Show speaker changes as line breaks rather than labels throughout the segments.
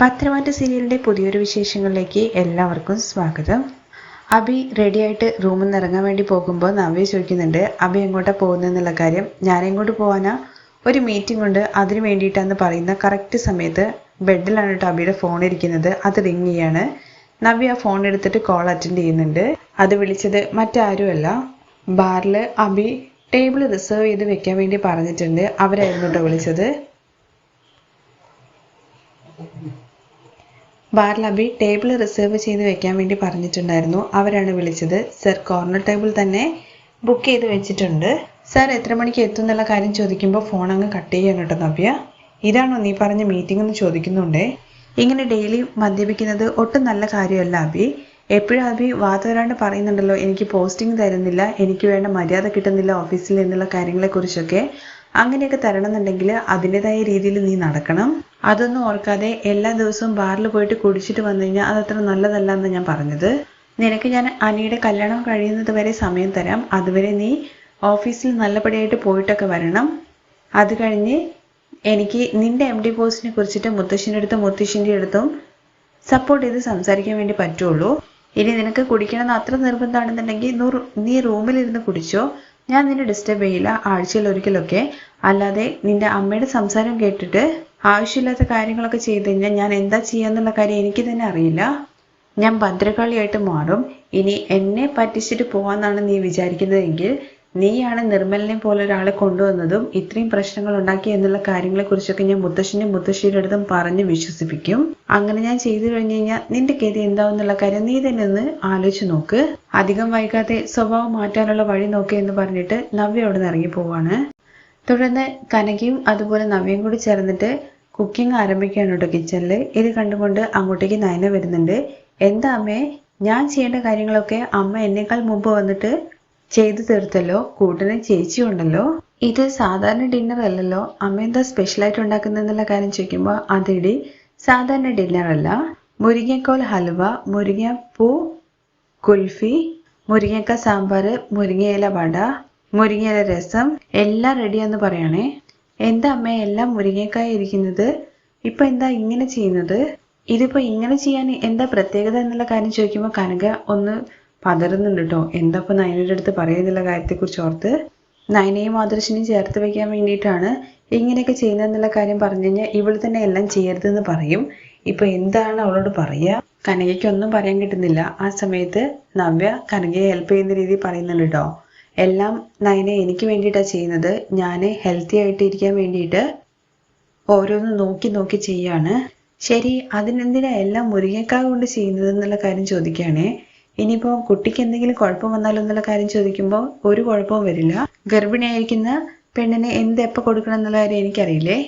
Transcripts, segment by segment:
പത്രമാറ്റ സീരിയലിന്റെ പുതിയൊരു വിശേഷങ്ങളിലേക്ക് എല്ലാവർക്കും സ്വാഗതം. അബി റെഡിയായിട്ട് റൂമിൽ നിന്ന് ഇറങ്ങാൻ വേണ്ടി പോകുമ്പോൾ നവ്യ ചോദിക്കുന്നുണ്ട് അബി എങ്ങോട്ടാണ് പോകുന്നതെന്നുള്ള കാര്യം? ഞാൻ എങ്ങോട്ട് പോകാനാ ഒരു മീറ്റിംഗ് ഉണ്ട്. അതിന് വേണ്ടിയിട്ടാന്ന് പറയുന്ന കറക്റ്റ് സമയത്ത് ബെഡിലാണ് കേട്ടോ അബിയുടെ ഫോൺ ഇരിക്കുന്നത്. അത് റിങ് ചെയ്യാണ്. നവ്യ ആ ഫോൺ എടുത്തിട്ട് കോൾ അറ്റൻഡ് ചെയ്യുന്നുണ്ട്. അത് വിളിച്ചത് മറ്റാരുമല്ല. ബാറിൽ അബി ടേബിൾ റിസർവ് ചെയ്ത് വെക്കാൻ വേണ്ടി പറഞ്ഞിട്ടുണ്ട്. അവരായിരുന്നു കേട്ടോ വിളിച്ചത്. അബി ടേബിൾ റിസർവ് ചെയ്ത് വെക്കാൻ വേണ്ടി പറഞ്ഞിട്ടുണ്ടായിരുന്നു. അവരാണ് വിളിച്ചത്. സർ കോർണർ ടേബിൾ തന്നെ ബുക്ക് ചെയ്ത് വെച്ചിട്ടുണ്ട്. സർ എത്ര മണിക്ക് എത്തും എന്നുള്ള കാര്യം ചോദിക്കുമ്പോൾ ഫോൺ അങ്ങ് കട്ട് ചെയ്യാൻ കേട്ടോ നവ്യ. ഇതാണോ നീ പറഞ്ഞ മീറ്റിംഗ് എന്ന് ചോദിക്കുന്നുണ്ടേ? ഇങ്ങനെ ഡെയിലി മദ്യപിക്കുന്നത് ഒട്ടും നല്ല കാര്യമല്ല അബി എപ്പോഴും അബി വാതവരാണ്ട് പറയുന്നുണ്ടല്ലോ എനിക്ക് പോസ്റ്റിംഗ് തരുന്നില്ല എനിക്ക് വേണ്ട മര്യാദ കിട്ടുന്നില്ല ഓഫീസിൽ എന്നുള്ള കാര്യങ്ങളെക്കുറിച്ചൊക്കെ. അങ്ങനെയൊക്കെ തരണമെന്നുണ്ടെങ്കിൽ അതിന്റെതായ രീതിയിൽ നീ നടക്കണം. അതൊന്നും ഓർക്കാതെ എല്ലാ ദിവസവും ബാറിൽ പോയിട്ട് കുടിച്ചിട്ട് വന്നു കഴിഞ്ഞാൽ അതത്ര നല്ലതല്ല എന്ന് ഞാൻ പറഞ്ഞത്. നിനക്ക് ഞാൻ അനിയുടെ കല്യാണം കഴിയുന്നത് വരെ സമയം തരാം. അതുവരെ നീ ഓഫീസിൽ നല്ലപടിയായിട്ട് പോയിട്ടൊക്കെ വരണം. അത് കഴിഞ്ഞ് എനിക്ക് നിന്റെ എം ഡി പോസ്റ്റിനെ കുറിച്ചിട്ട് മുത്തശ്ശിന്റെ അടുത്തും മുത്തശ്ശിന്റെ അടുത്തും സപ്പോർട്ട് ചെയ്ത് സംസാരിക്കാൻ വേണ്ടി പറ്റുള്ളൂ. ഇനി നിനക്ക് കുടിക്കണമെന്ന് അത്ര നിർബന്ധമാണെന്നുണ്ടെങ്കിൽ നീ റൂമിലിരുന്ന് കുടിച്ചോ. ഞാൻ നിന്നെ ഡിസ്റ്റർബ് ചെയ്യില്ല ആഴ്ചയിൽ ഒരിക്കലൊക്കെ. അല്ലാതെ നിന്റെ അമ്മയുടെ സംസാരം കേട്ടിട്ട് ആവശ്യമില്ലാത്ത കാര്യങ്ങളൊക്കെ ചെയ്ത് കഴിഞ്ഞാൽ ഞാൻ എന്താ ചെയ്യാന്നുള്ള കാര്യം എനിക്ക് തന്നെ അറിയില്ല. ഞാൻ ഭദ്രകാളിയായിട്ട് മാറും. ഇനി എന്നെ പറ്റിച്ചിട്ട് പോവാന്നാണ് നീ വിചാരിക്കുന്നതെങ്കിൽ നീയാണ് നിർമ്മലിനെ പോലെ ഒരാളെ കൊണ്ടുവന്നതും ഇത്രയും പ്രശ്നങ്ങൾ ഉണ്ടാക്കി എന്നുള്ള കാര്യങ്ങളെക്കുറിച്ചൊക്കെ ഞാൻ മുത്തശ്ശിന്റെ മുത്തശ്ശിയുടെ അടുത്തും പറഞ്ഞ് വിശ്വസിപ്പിക്കും. അങ്ങനെ ഞാൻ ചെയ്തു കഴിഞ്ഞു കഴിഞ്ഞാൽ നിന്റെ ഗതി എന്താവും എന്നുള്ള കാര്യം നീ തന്നെ ഒന്ന് ആലോചിച്ചു നോക്ക്. അധികം വൈകാതെ സ്വഭാവം മാറ്റാനുള്ള വഴി നോക്കി എന്ന് പറഞ്ഞിട്ട് നവ്യ അവിടെ നിന്ന് ഇറങ്ങി പോവാണ്. തുടർന്ന് കനകയും അതുപോലെ നവ്യയും കൂടി ചേർന്നിട്ട് കുക്കിംഗ് ആരംഭിക്കുകയാണ് കേട്ടോ കിച്ചണിൽ ഇത് കണ്ടുകൊണ്ട് അങ്ങോട്ടേക്ക് നയന വരുന്നുണ്ട്. എന്താ അമ്മേ ഞാൻ ചെയ്യേണ്ട കാര്യങ്ങളൊക്കെ അമ്മ എന്നേക്കാൾ മുമ്പ് വന്നിട്ട് ചെയ്തു തീർത്തല്ലോ? കൂട്ടിന് ചേച്ചി ഉണ്ടല്ലോ? ഇത് സാധാരണ ഡിന്നർ അല്ലല്ലോ. അമ്മ എന്താ സ്പെഷ്യലായിട്ട് ഉണ്ടാക്കുന്നതെന്നുള്ള കാര്യം ചോദിക്കുമ്പോൾ അതിടി സാധാരണ ഡിന്നർ അല്ല. മുരിങ്ങക്കോൽ ഹലുവ പൂ കുൽഫി മുരിങ്ങക്ക സാമ്പാർ മുരിങ്ങയില വട മുരിങ്ങയില രസം എല്ലാം റെഡിയാന്ന് പറയണേ. എന്താ അമ്മ എല്ലാം മുരിങ്ങക്കായ ഇരിക്കുന്നത്? ഇപ്പൊ എന്താ ഇങ്ങനെ ചെയ്യുന്നത്? ഇതിപ്പോ ഇങ്ങനെ ചെയ്യാൻ എന്താ പ്രത്യേകത എന്നുള്ള കാര്യം ചോദിക്കുമ്പോൾ കനക ഒന്ന് പതറുന്നുണ്ട് കേട്ടോ എന്തപ്പോൾ നയനയുടെ അടുത്ത് പറയുന്നുള്ള കാര്യത്തെക്കുറിച്ച് ഓർത്ത് നയനയും ആദർശിനെയും ചേർത്ത് വെക്കാൻ വേണ്ടിയിട്ടാണ് ഇങ്ങനെയൊക്കെ ചെയ്യുന്നതെന്നുള്ള കാര്യം പറഞ്ഞു കഴിഞ്ഞാൽ ഇവൾ തന്നെ എല്ലാം ചെയ്യരുതെന്ന് പറയും. ഇപ്പൊ എന്താണ് അവളോട് പറയുക കനകയ്ക്കൊന്നും പറയാൻ കിട്ടുന്നില്ല. ആ സമയത്ത് നവ്യ കനകയെ ഹെൽപ്പ് ചെയ്യുന്ന രീതി പറയുന്നുണ്ട് കേട്ടോ എല്ലാം നയനെ എനിക്ക് വേണ്ടിയിട്ടാണ് ചെയ്യുന്നത്. ഞാൻ ഹെൽത്തി ആയിട്ട് ഇരിക്കാൻ വേണ്ടിയിട്ട് ഓരോന്ന് നോക്കി നോക്കി ചെയ്യാണ്. ശരി അതിനെന്തിനാ എല്ലാം മുരിങ്ങക്കായ കൊണ്ട് ചെയ്യുന്നത് എന്നുള്ള കാര്യം ചോദിക്കുകയാണേ. ഇനിയിപ്പോൾ കുട്ടിക്ക് എന്തെങ്കിലും കുഴപ്പം വന്നാലോ എന്നുള്ള കാര്യം ചോദിക്കുമ്പോൾ ഒരു കുഴപ്പവും വരില്ല. ഗർഭിണിയായിരിക്കുന്ന പെണ്ണിന് എന്ത് എപ്പോൾ കൊടുക്കണം എന്നുള്ള കാര്യം എനിക്കറിയില്ലേ?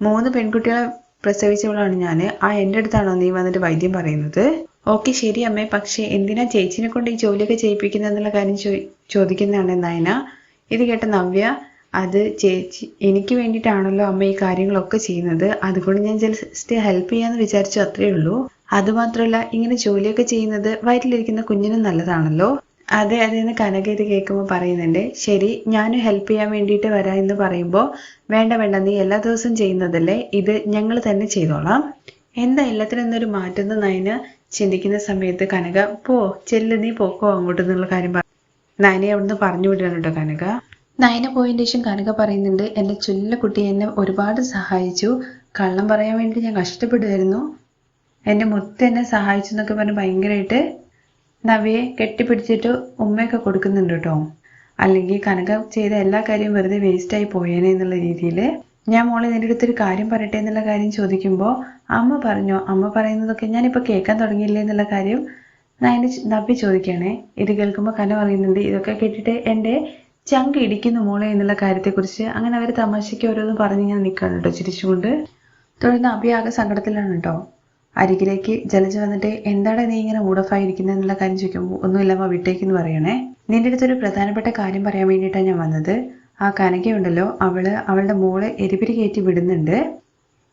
മൂന്ന് പെൺകുട്ടികളെ പ്രസവിച്ചവളാണ് ഞാൻ ആ എന്റെ അടുത്താണോ നീ വന്നിട്ട് വൈദ്യം പറയുന്നത്? ഓക്കെ ശരി അമ്മേ. പക്ഷേ എന്തിനാ ചേച്ചിനെ കൊണ്ട് ഈ ജോലിയൊക്കെ ചെയ്യിപ്പിക്കുന്നത് എന്നുള്ള കാര്യം ചോ ചോദിക്കുന്നതാണ് നയന. ഇത് കേട്ട നവ്യ അത് ചേച്ചി എനിക്ക് വേണ്ടിയിട്ടാണല്ലോ അമ്മ ഈ കാര്യങ്ങളൊക്കെ ചെയ്യുന്നത്. അതുകൊണ്ട് ഞാൻ ജസ്റ്റ് ഹെൽപ്പ് ചെയ്യാന്ന് വിചാരിച്ചു അത്രേ ഉള്ളൂ. അതുമാത്രമല്ല ഇങ്ങനെ ജോലിയൊക്കെ ചെയ്യുന്നത് വയറ്റിലിരിക്കുന്ന കുഞ്ഞിനും നല്ലതാണല്ലോ. അതെ അതെ എന്ന് കനക കേൾക്കുമ്പോൾ പറയുന്നുണ്ട്. ശരി ഞാനും ഹെൽപ്പ് ചെയ്യാൻ വേണ്ടിയിട്ട് വരാം എന്ന് പറയുമ്പോൾ വേണ്ട വേണ്ട നീ എല്ലാ ദിവസവും ചെയ്യുന്നതല്ലേ ഇത് ഞങ്ങൾ തന്നെ ചെയ്തോളാം. എന്താ എല്ലാത്തിനും എന്നൊരു മാറ്റുന്ന നയന് ചിന്തിക്കുന്ന സമയത്ത് കനക പോ ചെല്ല് നീ പോക്കോ അങ്ങോട്ട് എന്നുള്ള കാര്യം നയനെ അവിടുന്ന് പറഞ്ഞു വിടുകയാണ് കേട്ടോ കനക. നയന പോയതിന് ശേഷം കനക പറയുന്നുണ്ട് എന്റെ ചുല്ല കുട്ടി എന്നെ ഒരുപാട് സഹായിച്ചു. കള്ളം പറയാൻ വേണ്ടി ഞാൻ കഷ്ടപ്പെടുമായിരുന്നു. എന്റെ മുത്ത് എന്നെ സഹായിച്ചു എന്നൊക്കെ പറഞ്ഞ് ഭയങ്കരമായിട്ട് നവയെ കെട്ടിപ്പിടിച്ചിട്ട് ഉമ്മയൊക്കെ കൊടുക്കുന്നുണ്ട് കേട്ടോ അല്ലെങ്കിൽ കനക ചെയ്ത എല്ലാ കാര്യവും വെറുതെ വേസ്റ്റായി പോയേനെ എന്നുള്ള രീതിയിൽ ഞാൻ മോളെ നിന്റെ അടുത്തൊരു കാര്യം പറയട്ടെ എന്നുള്ള കാര്യം ചോദിക്കുമ്പോൾ അമ്മ പറഞ്ഞോ? അമ്മ പറയുന്നതൊക്കെ ഞാനിപ്പോൾ കേൾക്കാൻ തുടങ്ങിയില്ലേ എന്നുള്ള കാര്യം നയന നബി ചോദിക്കുകയാണേ. ഇത് കേൾക്കുമ്പോൾ കന പറയുന്നുണ്ട്. ഇതൊക്കെ കേട്ടിട്ട് എന്റെ ചങ്ക് ഇടിക്കുന്നു മോളെ എന്നുള്ള കാര്യത്തെക്കുറിച്ച് അങ്ങനെ അവർ തമാശയ്ക്ക് ഓരോന്നും പറഞ്ഞ് ഇങ്ങനെ നിൽക്കുകയാണ് കേട്ടോ ചിരിച്ചുകൊണ്ട്. തുടർന്ന് അബി ആകെ സങ്കടത്തിലാണ് കേട്ടോ അരികിലേക്ക് ജലജ വന്നിട്ട് എന്താണ് നീ ഇങ്ങനെ മൂഡഫായിരിക്കുന്നത് എന്നുള്ള കാര്യം ചോദിക്കുമ്പോൾ ഒന്നുമില്ലമ്മ വിട്ടേക്കെന്ന് പറയണേ. നിന്റെ അടുത്തൊരു പ്രധാനപ്പെട്ട കാര്യം പറയാൻ വേണ്ടിയിട്ടാണ് ഞാൻ വന്നത്. ആ കനകയുണ്ടല്ലോ അവൾ അവളുടെ മോളെ എരിപിരി കയറ്റി വിടുന്നുണ്ട്.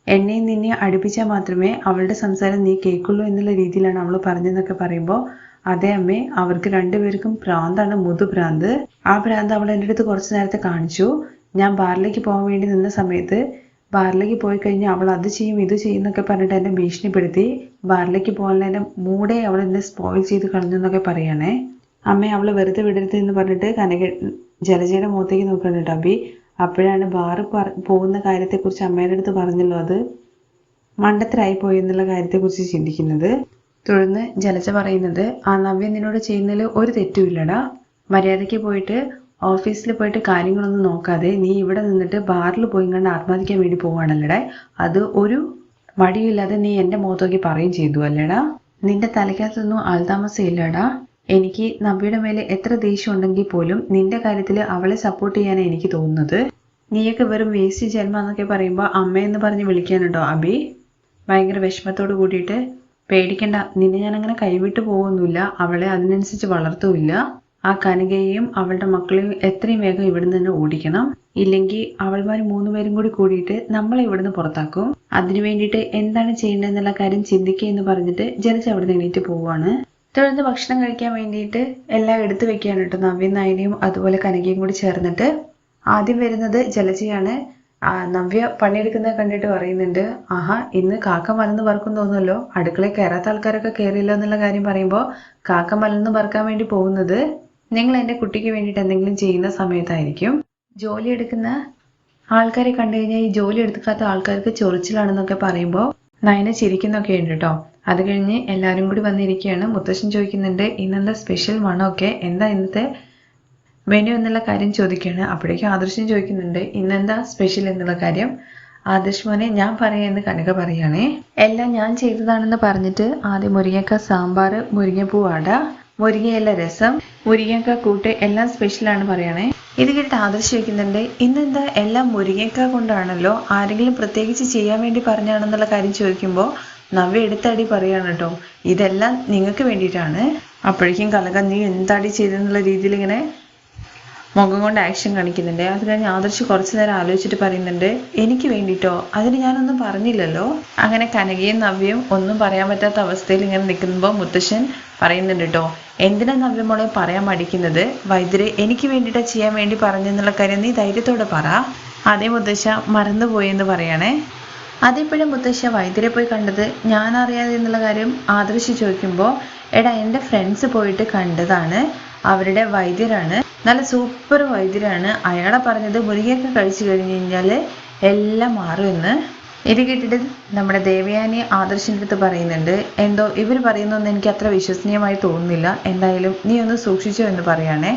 എന്നെയും നിന്നെ അടുപ്പിച്ചാൽ മാത്രമേ അവളുടെ സംസാരം നീ കേൾക്കുള്ളൂ എന്നുള്ള രീതിയിലാണ് അവൾ പറഞ്ഞതെന്നൊക്കെ പറയുമ്പോൾ അതേ അമ്മേ അവർക്ക് രണ്ടുപേർക്കും പ്രാന്താണ് മുതു ഭ്രാന്ത് ആ ഭ്രാന്ത് അവൾ എന്റെ അടുത്ത് കുറച്ച് നേരത്തെ കാണിച്ചു. ഞാൻ ബാറിലേക്ക് പോകാൻ വേണ്ടി നിന്ന സമയത്ത് ബാറിലേക്ക് പോയി കഴിഞ്ഞാൽ അവൾ അത് ചെയ്യും ഇത് ചെയ്യും എന്നൊക്കെ പറഞ്ഞിട്ട് എന്നെ ഭീഷണിപ്പെടുത്തി. ബാറിലേക്ക് പോകാനുള്ള എന്റെ മൂടെ അവൾ എന്നെ സ്പോയിൽ ചെയ്ത് കളഞ്ഞു എന്നൊക്കെ പറയണേ. അമ്മ അവൾ വെറുതെ വിടരുത് എന്ന് പറഞ്ഞിട്ട് കനക ജലജയുടെ മുഖത്തേക്ക് നോക്കുന്നുണ്ട് അബി അപ്പോഴാണ് ബാറ് പോകുന്ന കാര്യത്തെക്കുറിച്ച് അമ്മയുടെ അടുത്ത് പറഞ്ഞല്ലോ അത്. മണ്ടത്തരായി പോയി എന്നുള്ള കാര്യത്തെക്കുറിച്ച് ചിന്തിക്കുന്നത്. തുടർന്ന് ജലജ പറയുന്നത് ആ നവ്യ നിന്നോട് ചെയ്യുന്നതിൽ ഒരു തെറ്റുമില്ലടാ മര്യാദയ്ക്ക് പോയിട്ട് ഓഫീസിൽ പോയിട്ട് കാര്യങ്ങളൊന്നും നോക്കാതെ നീ ഇവിടെ നിന്നിട്ട് ബാറിൽ പോയി കണ്ട് ആത്മഹത്യക്കാൻ വേണ്ടി പോവാണല്ലേടാ? അത് ഒരു വടിയില്ലാതെ നീ എന്റെ മുഖത്തോക്കി പറയും ചെയ്തു അല്ലേടാ? നിന്റെ തലയ്ക്കകത്തൊന്നും ആൾതാമസം ഇല്ലടാ എനിക്ക് നവ്യയുടെ മേലെ എത്ര ദേഷ്യം ഉണ്ടെങ്കിൽ പോലും നിന്റെ കാര്യത്തിൽ അവളെ സപ്പോർട്ട് ചെയ്യാനാണ് എനിക്ക് തോന്നുന്നത്. നീയൊക്കെ വെറും വേസ്റ്റ് ജന്മ എന്നൊക്കെ പറയുമ്പോൾ അമ്മയെന്ന് പറഞ്ഞ് വിളിക്കാനുണ്ടോ അബി? ഭയങ്കര വിഷമത്തോട് കൂടിയിട്ട് പേടിക്കണ്ട. നിന്നെ ഞാനങ്ങനെ കൈവിട്ട് പോകുന്നില്ല അവളെ അതിനനുസരിച്ച് വളർത്തുമില്ല ആ കനികയെയും അവളുടെ മക്കളെയും എത്രയും വേഗം ഇവിടുന്ന് തന്നെ ഓടിക്കണം. ഇല്ലെങ്കിൽ അവൾമാർ മൂന്നുപേരും കൂടി കൂടിയിട്ട് നമ്മളെ ഇവിടുന്ന് പുറത്താക്കും. അതിനു വേണ്ടിയിട്ട് എന്താണ് ചെയ്യേണ്ടതെന്നുള്ള കാര്യം ചിന്തിക്കുക എന്ന് പറഞ്ഞിട്ട് ജലജ അവിടുന്ന് എണീറ്റ് പോവുകയാണ് തുടർന്ന് ഭക്ഷണം കഴിക്കാൻ വേണ്ടിയിട്ട് എല്ലാം എടുത്തു വെക്കുകയാണ് കേട്ടോ. നവ്യ നായനയും അതുപോലെ കനകയും കൂടി ചേർന്നിട്ട്. ആദ്യം വരുന്നത് ജലജയാണ്. നവ്യ പണിയെടുക്കുന്നത് കണ്ടിട്ട് പറയുന്നുണ്ട്. ആഹാ ഇന്ന് കാക്ക മലന്ന് പറക്കും തോന്നുമല്ലോ അടുക്കളയിൽ കയറാത്ത ആൾക്കാരൊക്കെ കയറിയില്ല എന്നുള്ള കാര്യം പറയുമ്പോൾ കാക്ക മലന്ന് പറക്കാൻ വേണ്ടി പോകുന്നത്. നിങ്ങൾ എന്റെ കുട്ടിക്ക് വേണ്ടിയിട്ട് എന്തെങ്കിലും ചെയ്യുന്ന സമയത്തായിരിക്കും. ജോലി എടുക്കുന്ന ആൾക്കാരെ കണ്ടു കഴിഞ്ഞാൽ ഈ ജോലി എടുക്കാത്ത ആൾക്കാർക്ക് ചൊറിച്ചിലാണെന്നൊക്കെ പറയുമ്പോൾ നയന ചിരിക്കുന്നൊക്കെ ഉണ്ട് കേട്ടോ. അത് കഴിഞ്ഞ് എല്ലാവരും കൂടി വന്നിരിക്കുകയാണ്. മുത്തശ്ശൻ ചോദിക്കുന്നുണ്ട് ഇന്നെന്താ സ്പെഷ്യൽ മണമൊക്കെ? എന്താ ഇന്നത്തെ മെനു എന്നുള്ള കാര്യം ചോദിക്കുകയാണ്. അപ്പോഴേക്കും ആദർശം ചോദിക്കുന്നുണ്ട് ഇന്നെന്താ സ്പെഷ്യൽ എന്നുള്ള കാര്യം? ആദർശ് മോനെ ഞാൻ പറയാമെന്ന് കനക പറയുകയാണേ എല്ലാം ഞാൻ ചെയ്തതാണെന്ന് പറഞ്ഞിട്ട് ആദ്യം മുരിങ്ങക്ക സാമ്പാർ മുരിങ്ങപ്പൂ വട മുരിങ്ങയില രസം. മുരിങ്ങക്ക കൂട്ട് എല്ലാം സ്പെഷ്യലാണ് പറയണേ. ഇത് കേട്ടിട്ട് ആദർശ് ഇന്ന് ഇന്നെന്താ എല്ലാം മുരിങ്ങക്ക കൊണ്ടാണല്ലോ ആരെങ്കിലും പ്രത്യേകിച്ച് ചെയ്യാൻ വേണ്ടി പറഞ്ഞാണെന്നുള്ള കാര്യം ചോദിക്കുമ്പോൾ നവ്യ എടുത്തടി പറയാണ് കേട്ടോ. ഇതെല്ലാം നിങ്ങൾക്ക് വേണ്ടിയിട്ടാണ്. അപ്പോഴേക്കും കലക നീ എന്താടി ചെയ്തെന്നുള്ള രീതിയിൽ ഇങ്ങനെ മുഖം കൊണ്ട് ആക്ഷൻ കാണിക്കുന്നുണ്ട്. അത് കഴിഞ്ഞ് ആദർശ് കുറച്ചു നേരം ആലോചിച്ചിട്ട് പറയുന്നുണ്ട് എനിക്ക് വേണ്ടിയിട്ടോ അതിന് ഞാനൊന്നും പറഞ്ഞില്ലല്ലോ? അങ്ങനെ കനകയും നവ്യയും ഒന്നും പറയാൻ പറ്റാത്ത അവസ്ഥയിൽ ഇങ്ങനെ നിൽക്കുമ്പോൾ മുത്തശ്ശൻ പറയുന്നുണ്ട് കേട്ടോ എന്തിനാ നവ്യ മോളെ പറയാൻ മടിക്കുന്നത്? വൈദ്യരെ എനിക്ക് വേണ്ടിയിട്ടാ ചെയ്യാൻ വേണ്ടി പറഞ്ഞു എന്നുള്ള കാര്യം നീ ധൈര്യത്തോടെ പറ. അതേ മുത്തശ്ശ മറന്നുപോയെന്ന് പറയണേ. അതേപോലെ മുത്തശ്ശ വൈദ്യരെ പോയി കണ്ടത് ഞാൻ അറിയാതെ എന്നുള്ള കാര്യം ആദർശ് ചോദിക്കുമ്പോൾ എടാ എന്റെ ഫ്രണ്ട്സ് പോയിട്ട് കണ്ടതാണ്. അവരുടെ വൈദ്യരാണ്. നല്ല സൂപ്പർ വൈദ്യരാണ്. അയാളെ പറഞ്ഞത് മുരികയൊക്കെ കഴിച്ചു കഴിഞ്ഞ് കഴിഞ്ഞാൽ എല്ലാം മാറുമെന്ന് ഇത് കേട്ടിട്ട് നമ്മുടെ ദേവയാനി ആദർശിന്റെ അടുത്ത് പറയുന്നുണ്ട് എന്തോ ഇവർ പറയുന്നൊന്നും എനിക്ക് അത്ര വിശ്വസനീയമായി തോന്നുന്നില്ല. എന്തായാലും നീ ഒന്ന് സൂക്ഷിച്ചോ എന്ന് പറയാണേ.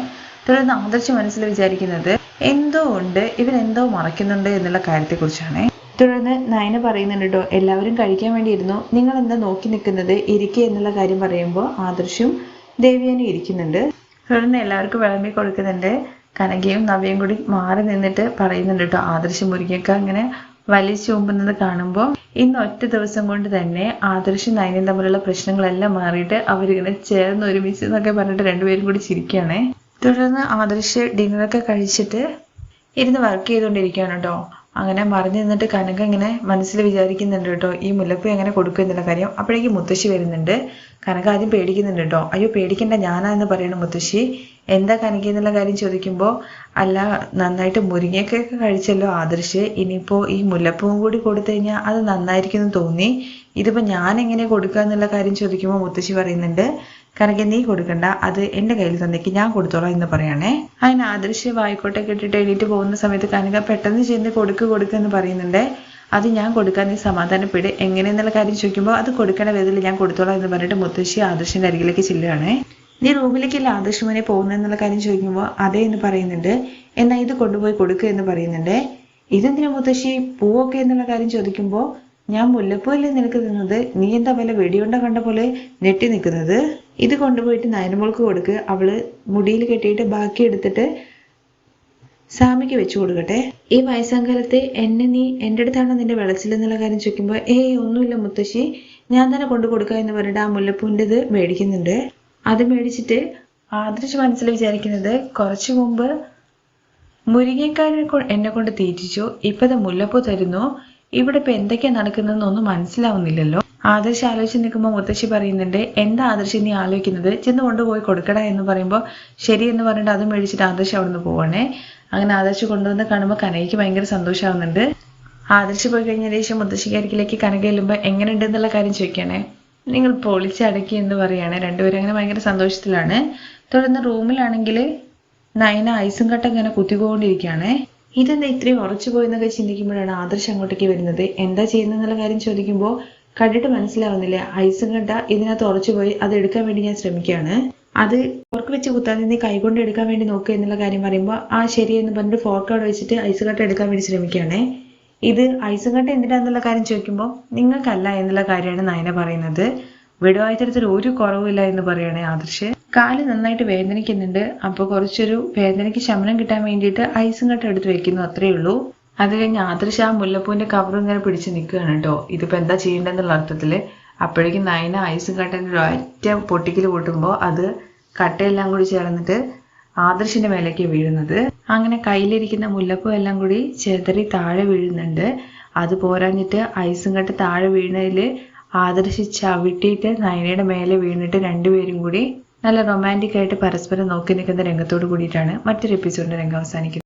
തുടർന്ന് ആദർശ് മനസ്സിൽ വിചാരിക്കുന്നത് എന്തോ ഉണ്ട്? ഇവരെന്തോ മറയ്ക്കുന്നുണ്ട് എന്നുള്ള കാര്യത്തെക്കുറിച്ചാണ്. തുടർന്ന് നയന പറയുന്നുണ്ട് കേട്ടോ എല്ലാവരും കഴിക്കാൻ വേണ്ടി ഇരുന്നു നിങ്ങൾ എന്താ നോക്കി നിൽക്കുന്നത്? ഇരിക്കുക എന്നുള്ള കാര്യം പറയുമ്പോൾ ആദർശും ദേവിയാനും ഇരിക്കുന്നുണ്ട്. തുടർന്ന് എല്ലാവർക്കും വിളമ്പി കൊടുക്കുന്നുണ്ട്. കനകയും നവയും കൂടി മാറി നിന്നിട്ട് പറയുന്നുണ്ട് കേട്ടോ ആദർശം മുരിങ്ങയൊക്കെ അങ്ങനെ വലിച്ചു ചൂമ്പുന്നത് കാണുമ്പോൾ ഇന്ന് ഒറ്റ ദിവസം കൊണ്ട് തന്നെ ആദർശം നയനും തമ്മിലുള്ള പ്രശ്നങ്ങളെല്ലാം മാറിയിട്ട് അവരിങ്ങനെ ചേർന്ന് ഒരുമിച്ച് എന്നൊക്കെ പറഞ്ഞിട്ട് രണ്ടുപേരും കൂടി ചിരിക്കുകയാണേ തുടർന്ന് ആദർശ് ഡിന്നറൊക്കെ കഴിച്ചിട്ട് ഇരുന്ന് വർക്ക് ചെയ്തുകൊണ്ടിരിക്കുകയാണ് കേട്ടോ. അങ്ങനെ മറിഞ്ഞു നിന്നിട്ട് കനക ഇങ്ങനെ മനസ്സിൽ വിചാരിക്കുന്നുണ്ട് കേട്ടോ ഈ മുല്ലപ്പൂ എങ്ങനെ കൊടുക്കും എന്നുള്ള കാര്യം. അപ്പോഴേക്കും മുത്തശ്ശി വരുന്നുണ്ട്. കനക ആദ്യം പേടിക്കുന്നുണ്ട് കേട്ടോ. അയ്യോ പേടിക്കേണ്ട ഞാനാ എന്ന് പറയണം മുത്തശ്ശി. എന്താ കനക എന്നുള്ള കാര്യം ചോദിക്കുമ്പോൾ അല്ല നന്നായിട്ട് മുരിങ്ങയൊക്കെ കഴിച്ചല്ലോ ആദർശ്. ഇനിയിപ്പോൾ ഈ മുല്ലപ്പൂവും കൂടി കൊടുത്തു കഴിഞ്ഞാൽ അത് നന്നായിരിക്കും എന്ന് തോന്നി. ഇതിപ്പോൾ ഞാൻ എങ്ങനെ കൊടുക്കുക എന്നുള്ള കാര്യം ചോദിക്കുമ്പോൾ മുത്തശ്ശി പറയുന്നുണ്ട് കനക നീ കൊടുക്കണ്ട. അത് എന്റെ കയ്യിൽ തന്നേക്ക്. ഞാൻ കൊടുത്തോളാം എന്ന് പറയണേ. അതിന് ആദർശ് വായിക്കോട്ടെ കെട്ടിട്ട് എണീറ്റ് പോകുന്ന സമയത്ത് കനക പെട്ടെന്ന് ചെന്ന് കൊടുക്ക് കൊടുക്കുക എന്ന് പറയുന്നുണ്ട്. അത് ഞാൻ കൊടുക്കാൻ നീ സമാധാനപ്പെട്. എങ്ങനെയെന്നുള്ള കാര്യം ചോദിക്കുമ്പോൾ അത് കൊടുക്കേണ്ട വിധത്തിൽ ഞാൻ കൊടുത്തോളാം എന്ന് പറഞ്ഞിട്ട് മുത്തശ്ശി ആദർശിന്റെ അരികിലേക്ക് ചെല്ലുകയാണേ നീ റൂമിലേക്കല്ല ആദർശ് മോനെ പോകുന്നതെന്നുള്ള കാര്യം ചോദിക്കുമ്പോൾ അതെ എന്ന് പറയുന്നുണ്ട്. എന്നാൽ ഇത് കൊണ്ടുപോയി കൊടുക്കുക എന്ന് പറയുന്നുണ്ട്. ഇതെന്തിനാ മുത്തശ്ശി പൂവൊക്കെ എന്നുള്ള കാര്യം ചോദിക്കുമ്പോൾ ഞാൻ മുല്ലപ്പൂവല്ലേ നിനക്ക് തിന്നത്? നീ എന്താ വല്ല വെടിയുണ്ട കണ്ട പോലെ ഞെട്ടി നിൽക്കുന്നത്? ഇത് കൊണ്ടുപോയിട്ട് നയനമോൾക്ക് കൊടുക്ക്. അവൾ മുടിയിൽ കെട്ടിയിട്ട് ബാക്കി എടുത്തിട്ട് സാമിക്ക് വെച്ചു കൊടുക്കട്ടെ. ഈ വയസ്സാങ്കാലത്ത് എന്നെ നീ എന്റെ അടുത്താണോ നിന്റെ വിളച്ചിൽ എന്നുള്ള കാര്യം ചോദിക്കുമ്പോൾ ഏയ് ഒന്നുമില്ല മുത്തശ്ശി. ഞാൻ തന്നെ കൊണ്ടു കൊടുക്കുക എന്ന് പറഞ്ഞിട്ട് ആ മുല്ലപ്പൂവിന്റെ ഇത് മേടിക്കുന്നുണ്ട്. അത് മേടിച്ചിട്ട് ആദർശ് മനസ്സിൽ വിചാരിക്കുന്നത് കുറച്ചു മുമ്പ് മുരിങ്ങക്കാരനെ എന്നെ കൊണ്ട് തീറ്റിച്ചു. ഇപ്പത് മുല്ലപ്പൂ തരുന്നു. ഇവിടെ ഇപ്പൊ എന്തൊക്കെയാ നടക്കുന്നതെന്നൊന്നും മനസ്സിലാവുന്നില്ലല്ലോ. ആദർശ് ആലോചിച്ച് നിൽക്കുമ്പോൾ മുത്തശ്ശി പറയുന്നുണ്ട് എന്താ ആദർശ് നീ ആലോചിക്കുന്നത്? ചെന്ന് കൊണ്ടുപോയി കൊടുക്കടാ എന്ന് പറയുമ്പോൾ ശരി എന്ന് പറഞ്ഞിട്ട് അതും മേടിച്ചിട്ട് ആദർശ് നിന്ന് പോവാണേ. അങ്ങനെ ആദർശ് കൊണ്ടുവന്ന് കാണുമ്പോൾ കനയ്ക്ക് ഭയങ്കര സന്തോഷമാവുന്നുണ്ട് ആദർശ് പോയി കഴിഞ്ഞ ശേഷം മുത്തശ്ശിക്കാരിക്കിലേക്ക് കനക എല്ലുമ്പോൾ എങ്ങനെയുണ്ട് എന്നുള്ള കാര്യം ചോദിക്കണേ. നിങ്ങൾ പൊളിച്ചടക്കി എന്ന് പറയാണ് രണ്ടുപേരും അങ്ങനെ ഭയങ്കര സന്തോഷത്തിലാണ്. തുടർന്ന് റൂമിലാണെങ്കിൽ നയന ഐസും കട്ട ഇങ്ങനെ കുത്തിക്കൊണ്ടിരിക്കുകയാണ്. ഇതെന്താ ഇത്രയും ഉറച്ചു പോയെന്നൊക്കെ ചിന്തിക്കുമ്പോഴാണ് ആദർശ് അങ്ങോട്ടേക്ക് വരുന്നത്. എന്താ ചെയ്യുന്നതെന്നുള്ള കാര്യം ചോദിക്കുമ്പോൾ കണ്ടിട്ട് മനസ്സിലാവുന്നില്ല. ഐസും കട്ട ഇതിനകത്ത് ഉറച്ചു പോയി അത് എടുക്കാൻ വേണ്ടി ഞാൻ ശ്രമിക്കുകയാണ്. അത് ഫോർക്ക് വെച്ച് കുത്താതെ നീ കൈകൊണ്ട് എടുക്കാൻ വേണ്ടി നോക്കുക എന്നുള്ള കാര്യം പറയുമ്പോൾ ആ ശരി എന്ന് പറഞ്ഞിട്ട് ഫോർക്ക് അവിടെ വെച്ചിട്ട് ഐസ് കട്ട എടുക്കാൻ വേണ്ടി ശ്രമിക്കുകയാണ്. ഇത് ഐസുകട്ട എന്തിനാന്നുള്ള കാര്യം ചോദിക്കുമ്പോൾ നിങ്ങൾക്കല്ല എന്നുള്ള കാര്യമാണ് നയന പറയുന്നത്. വിടുവായുത്തരത്തിൽ ഒരു കുറവില്ല എന്ന് പറയുകയാണ് ആദർശ്. കാൽ നന്നായിട്ട് വേദനിക്കുന്നുണ്ട്. അപ്പോൾ കുറച്ചൊരു വേദനയ്ക്ക് ശമനം കിട്ടാൻ വേണ്ടിയിട്ട് ഐസും കട്ട എടുത്ത് വെക്കുന്നു അത്രേ ഉള്ളൂ. അത് കഴിഞ്ഞ് ആദർശ് ആ മുല്ലപ്പൂവിന്റെ കവർ ഇങ്ങനെ പിടിച്ച് നിൽക്കുകയാണ് കേട്ടോ ഇതിപ്പോ എന്താ ചെയ്യേണ്ടതെന്നുള്ള അർത്ഥത്തിൽ അപ്പോഴേക്കും നയന ഐസും കട്ടന്റെ ഒറ്റ പൊട്ടിക്കൽ പൊട്ടുമ്പോൾ അത് കട്ടയെല്ലാം കൂടി ചേർന്നിട്ട് ആദർശിന്റെ മേലേക്ക് വീഴുന്നത്. അങ്ങനെ കയ്യിലിരിക്കുന്ന മുല്ലപ്പൂ എല്ലാം കൂടി ചെതറി താഴെ വീഴുന്നുണ്ട്. അത് പോരാഞ്ഞിട്ട് ഐസും കട്ട് താഴെ വീണതിൽ ആദർശി ചവിട്ടിയിട്ട് നയനയുടെ മേലെ വീണിട്ട് രണ്ടുപേരും കൂടി നല്ല റൊമാന്റിക് ആയിട്ട് പരസ്പരം നോക്കി നിൽക്കുന്ന രംഗത്തോട് കൂടിയിട്ടാണ് മറ്റൊരു എപ്പിസോഡിന്റെ രംഗം അവസാനിക്കുന്നത്.